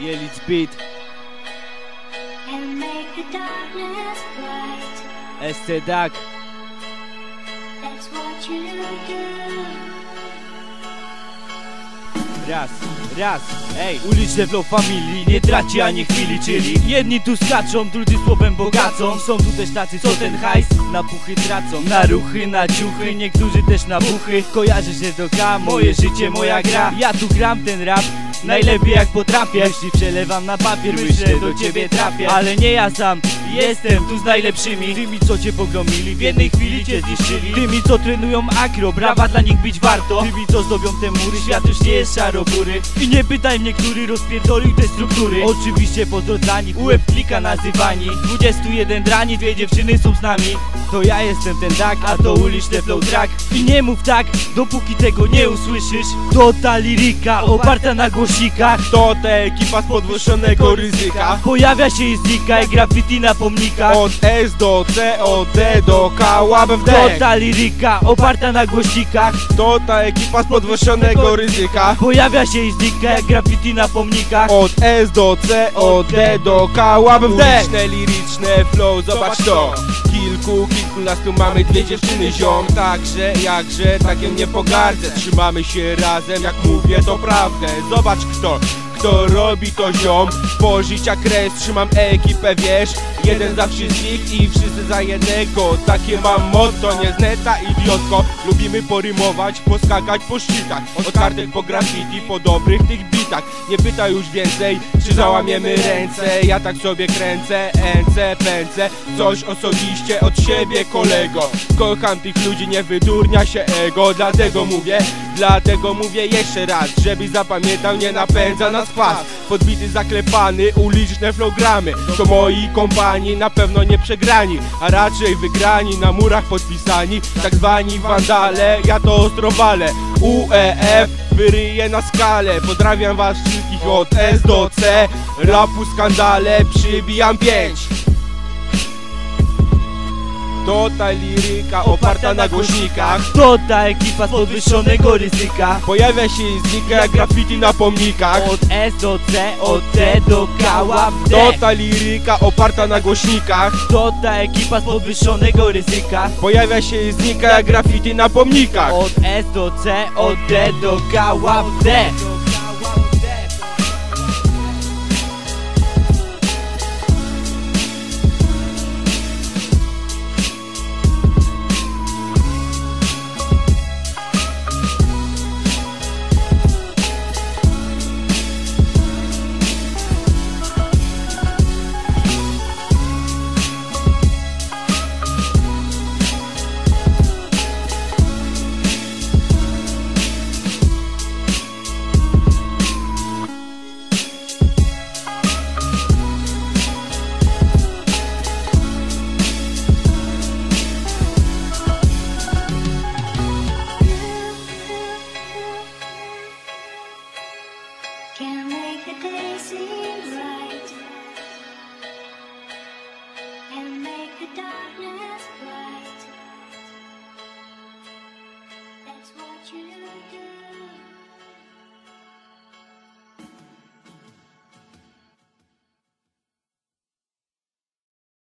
Jelicz beat, and make the darkness bright. SC do. Raz, raz, ej Uliczne flow familii. Nie traci ani chwili Czyli jedni tu skaczą, drudzy słowem bogacą. Są tu też tacy, co ten hajs na puchy tracą. Na ruchy, na ciuchy, niektórzy też na buchy. Kojarzy się to K, moje życie, moja gra. Ja tu gram ten rap Najlepiej jak potrafię. Myśli przelewam na papier, myślę do ciebie trafię. Ale nie ja sam, jestem tu z najlepszymi Tymi co cię pogromili, w jednej chwili cię zniszczyli. Tymi co trenują akro, brawa dla nich być warto. Tymi co zdobią te mury, świat już nie jest szarobury. I nie pytaj mnie, który rozpierdolił te struktury. Oczywiście pozdro dla nich, łeb klika nazywani. 21 drani, dwie dziewczyny są z nami. To ja jestem ten tak, a to uliczny flow track. I nie mów tak, dopóki tego nie usłyszysz. To ta liryka oparta na głosikach. To ta ekipa z podwyższonego ryzyka. Pojawia się i znika i graffiti na pomnikach Od S do C, od D do K, łapę w To dek ta liryka oparta na głosikach To ta ekipa z podwyższonego ryzyka. Pojawia się i znika jak graffiti na pomnikach. Od S do C, od D do K, łapę w dek Uliczne, liryczne flow, zobacz to. Kilku, kilkunastu mamy dwie dziewczyny ziom. Także, jakże, takiem nie pogardzę. Trzymamy się razem, jak mówię to prawdę. Zobacz kto, kto robi to ziom. Po życia kres, trzymam ekipę, wiesz. Jeden za wszystkich i wszyscy za jednego. Takie mam motto, nie zneta idiotko. Lubimy porymować, poskakać po szczytach. Od kartek po graffiti, po dobrych tych bitach Nie pytaj już więcej, czy załamiemy ręce. Ja tak sobie kręcę, ęcę, pęcę Coś osobiście od siebie kolego. Kocham tych ludzi, nie wydurnia się ego Dlatego mówię, dlatego mówię jeszcze raz Żebyś zapamiętał, nie napędza nas pas Podbity, zaklepany, uliczne flowgramy To moi kompani, na pewno nie przegrani A raczej wygrani, na murach podpisani Tak zwani wandale, ja to ostro walę UEF wyryję na skalę. Pozdrawiam was wszystkich od S do C. Rapu skandale, przybijam pięć To ta liryka oparta na głośnikach. To ta ekipa z podwyższonego ryzyka. Pojawia się i znika jak graffiti na pomnikach. Od S do C, od D do K, To ta liryka oparta na głośnikach. To ta ekipa z podwyższonego ryzyka. Pojawia się i znika jak graffiti na pomnikach. Od S do C, od D do K, łap seem right and make the darkness